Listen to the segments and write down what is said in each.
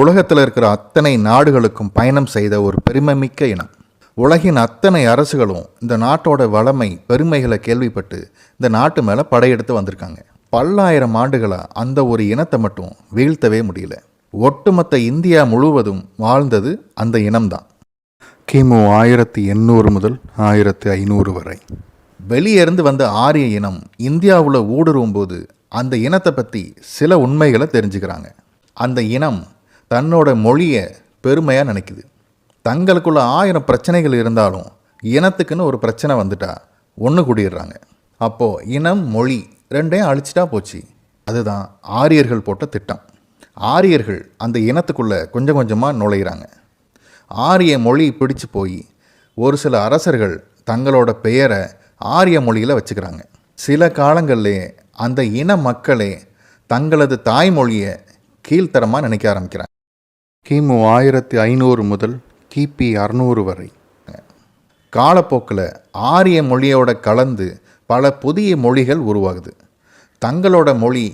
உலகத்தில் இருக்கிற அத்தனை நாடுகளுக்கும் பயணம் செய்த ஒரு பெருமைமிக்க இனம். உலகின் அத்தனை அரசுகளும் இந்த நாட்டோட வளமை பெருமைகளை கேள்விப்பட்டு இந்த நாட்டு மேலே படையெடுத்து வந்திருக்காங்க. பல்லாயிரம் ஆண்டுகளாக அந்த ஒரு இனத்தை மட்டும் வீழ்த்தவே முடியல. ஒட்டுமொத்த இந்தியா முழுவதும் வாழ்ந்தது அந்த இனம்தான். கிமு ஆயிரத்தி எண்ணூறு முதல் ஆயிரத்தி ஐநூறு வரை. வெளியே இருந்து வந்த ஆரிய இனம் இந்தியாவில் ஊடுருவும் போது அந்த இனத்தை பற்றி சில உண்மைகளை தெரிஞ்சுக்கிறாங்க. அந்த இனம் தன்னோட மொழியை பெருமையாக நினைக்குது. தங்களுக்குள்ள ஆயிரம் பிரச்சனைகள் இருந்தாலும் இனத்துக்குன்னு ஒரு பிரச்சனை வந்துட்டா ஒன்று கூடிடுறாங்க. அப்போது இனம் மொழி ரெண்டையும் அழிச்சிட்டா போச்சு. அதுதான் ஆரியர்கள் போட்ட திட்டம். ஆரியர்கள் அந்த இனத்துக்குள்ளே கொஞ்சம் கொஞ்சமாக நுழையிறாங்க. ஆரிய மொழி பிடிச்சு போய் ஒரு சில அரசர்கள் தங்களோட பெயரை ஆரிய மொழியில் வச்சுக்கிறாங்க. சில காலங்களிலே அந்த இன மக்களே தங்களது தாய்மொழியை கீழ்த்தரமாக நினைக்க ஆரம்பிக்கிறாங்க. கிமு ஆயிரத்தி ஐநூறு முதல் கிபி அறநூறு வரை. காலப்போக்கில் ஆரிய மொழியோட கலந்து பல புதிய மொழிகள் உருவாகுது. தங்களோட மொழி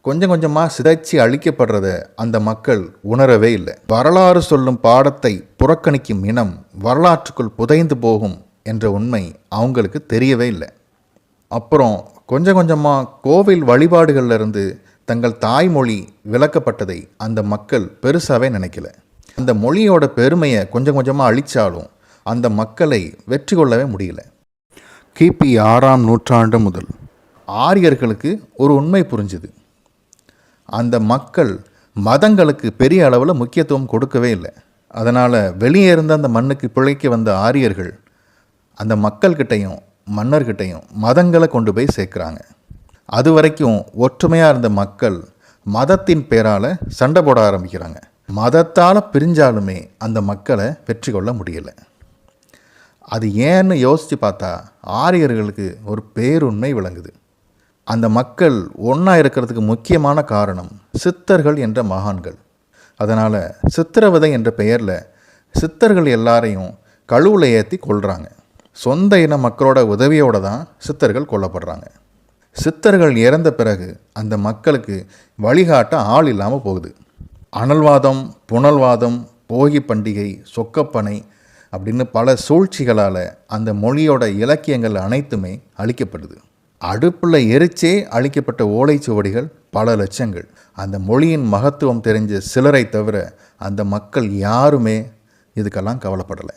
கொஞ்சம் கொஞ்சமாக சிதைச்சி அழிக்கப்படுறத அந்த மக்கள் உணரவே இல்லை. வரலாறு சொல்லும் பாடத்தை புறக்கணிக்கும் இனம் வரலாற்றுக்குள் புதைந்து போகும் என்ற உண்மை அவங்களுக்கு தெரியவே இல்லை. அப்புறம் கொஞ்சம் கொஞ்சமாக கோவில் வழிபாடுகள்லேருந்து தங்கள் தாய்மொழி விளக்கப்பட்டதை அந்த மக்கள் பெருசாகவே நினைக்கல. அந்த மொழியோட பெருமையை கொஞ்சம் கொஞ்சமாக அழிச்சாலும் அந்த மக்களை வெற்றி கொள்ளவே முடியல. கிபி ஆறாம் நூற்றாண்டு முதல் ஆரியர்களுக்கு ஒரு உண்மை புரிஞ்சுது. அந்த மக்கள் மதங்களுக்கு பெரிய அளவில் முக்கியத்துவம் கொடுக்கவே இல்லை. அதனால் வெளியே இருந்த அந்த மண்ணுக்கு பிழைக்க வந்த ஆரியர்கள் அந்த மக்கள்கிட்டையும் மன்னர்கிட்டையும் மதங்களை கொண்டு போய் சேர்க்குறாங்க. அது வரைக்கும் ஒற்றுமையாக இருந்த மக்கள் மதத்தின் பேரால் சண்டை போட ஆரம்பிக்கிறாங்க. மதத்தால் பிரிஞ்சாலுமே அந்த மக்களை வெற்றி கொள்ள முடியலை. அது ஏன்னு யோசித்து பார்த்தா ஆரியர்களுக்கு ஒரு பேருண்மை விளங்குது. அந்த மக்கள் ஒன்றா இருக்கிறதுக்கு முக்கியமான காரணம் சித்தர்கள் என்ற மகான்கள். அதனால் சித்திரவதை என்ற பெயரில் சித்தர்கள் எல்லாரையும் கழுவில் ஏற்றி கொள்கிறாங்க சொந்த இன மக்களோட உதவியோடு தான் சித்தர்கள் கொல்லப்படுறாங்க. சித்தர்கள் இறந்த பிறகு அந்த மக்களுக்கு வழிகாட்ட ஆள் இல்லாமல் போகுது. அனல்வாதம் புனல்வாதம் போகி பண்டிகை சொக்கப்பனை அப்படின்னு பல சூழ்ச்சிகளால் அந்த மொழியோட இலக்கியங்கள் அனைத்துமே அழிக்கப்படுது. அடுப்பில் எரிச்சே அழிக்கப்பட்ட ஓலைச்சுவடிகள் பல லட்சங்கள். அந்த மொழியின் மகத்துவம் தெரிஞ்ச சிலரை தவிர அந்த மக்கள் யாருமே இதுக்கெல்லாம் கவலைப்படலை.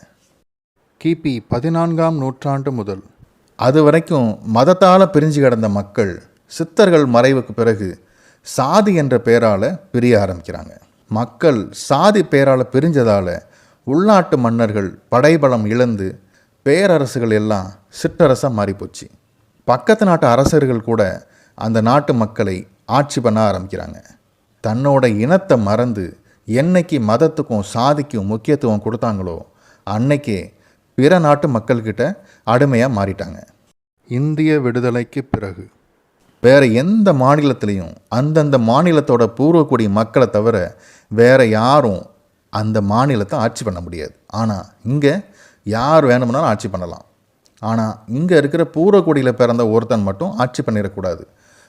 கிபி பதினான்காம் நூற்றாண்டு முதல் அது வரைக்கும் மதத்தால் பிரிஞ்சு கிடந்த மக்கள் சித்தர்கள் மறைவுக்கு பிறகு சாதி என்ற பெயரால் பிரிய ஆரம்பிக்கிறாங்க. மக்கள் சாதி பெயரால் பிரிஞ்சதால் உள்நாட்டு மன்னர்கள் படைபலம் இழந்து பேரரசுகள் எல்லாம் சிற்றரசாக மாறிப்போச்சு. பக்கத்து நாட்டு அரசர்கள் கூட அந்த நாட்டு மக்களை ஆட்சி பண்ண ஆரம்பிக்கிறாங்க. தன்னோட இனத்தை மறந்து என்னைக்கு மதத்துக்கும் சாதிக்கும் முக்கியத்துவம் கொடுத்தாங்களோ அன்னைக்கே பிற நாட்டு மக்கள்கிட்ட அடிமையாக மாறிட்டாங்க. இந்திய விடுதலைக்கு பிறகு வேறு எந்த மாநிலத்திலையும் அந்தந்த மாநிலத்தோட பூர்வக்குடி மக்களை தவிர வேறு யாரும் அந்த மாநிலத்தை ஆட்சி பண்ண முடியாது. ஆனால் இங்கே யார் வேணும்னாலும் ஆட்சி பண்ணலாம். ஆனால் இங்கே இருக்கிற பூர்வக்குடியில் பிறந்த ஒருத்தன் மட்டும் ஆட்சி பண்ணிடக்கூடாது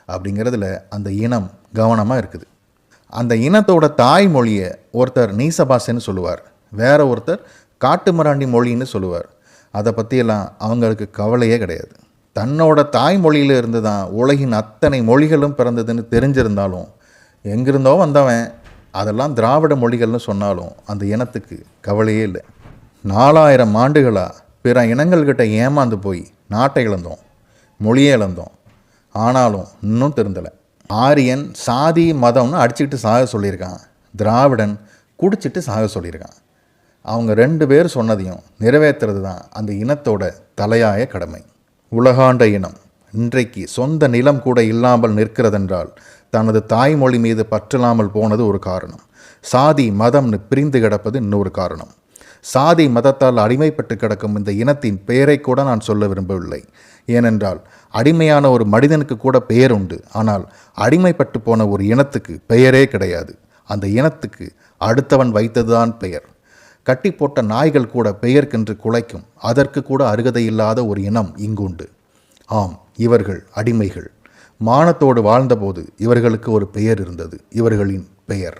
அப்படிங்கிறதுல அந்த இனம் கவனமாக இருக்குது. அந்த இனத்தோட தாய்மொழியை ஒருத்தர் நீசபாசன்னு சொல்லுவார். வேற ஒருத்தர் காட்டு மராண்டி மொழின்னு சொல்லுவார். அதை பற்றியெல்லாம் அவங்களுக்கு கவலையே கிடையாது. தன்னோட தாய்மொழியில் இருந்து தான் உலகின் அத்தனை மொழிகளும் பிறந்ததுன்னு தெரிஞ்சிருந்தாலும் எங்கிருந்தோ வந்தவன் அதெல்லாம் திராவிட மொழிகள்னு சொன்னாலும் அந்த இனத்துக்கு கவலையே இல்லை. நாலாயிரம் ஆண்டுகளாக பிற இனங்கள்கிட்ட ஏமாந்து போய் நாட்டை இழந்தோம் மொழியே இழந்தோம். ஆனாலும் இன்னும் திருந்தலை. ஆரியன் சாதி மதம்னு அடிச்சுக்கிட்டு சாக சொல்லியிருக்கான். திராவிடன் குடிச்சிட்டு சாக சொல்லியிருக்கான். அவங்க ரெண்டு பேர் சொன்னதையும் நிறைவேற்றுறது தான் அந்த இனத்தோட தலையாய கடமை. உலகாண்ட இனம் இன்றைக்கு சொந்த நிலம் கூட இல்லாமல் நிற்கிறதென்றால் தனது தாய்மொழி மீது பற்றலாமல் போனது ஒரு காரணம். சாதி மதம்னு பிரிந்து கிடப்பது இன்னொரு காரணம். சாதி மதத்தால் அடிமைப்பட்டு கிடக்கும் இந்த இனத்தின் பெயரை கூட நான் சொல்ல விரும்பவில்லை. ஏனென்றால் அடிமையான ஒரு மனிதனுக்கு கூட பெயர் உண்டு. ஆனால் அடிமைப்பட்டு போன ஒரு இனத்துக்கு பெயரே கிடையாது. அந்த இனத்துக்கு அடுத்தவன் வைத்ததுதான் பெயர். கட்டி போட்ட நாய்கள் கூட பெயர்க்கென்று குலைக்கும். அதற்கு கூட அருகதை இல்லாத ஒரு இனம் இங்குண்டு. ஆம் இவர்கள் அடிமைகள். மானத்தோடு வாழ்ந்தபோது இவர்களுக்கு ஒரு பெயர் இருந்தது. இவர்களின் பெயர்.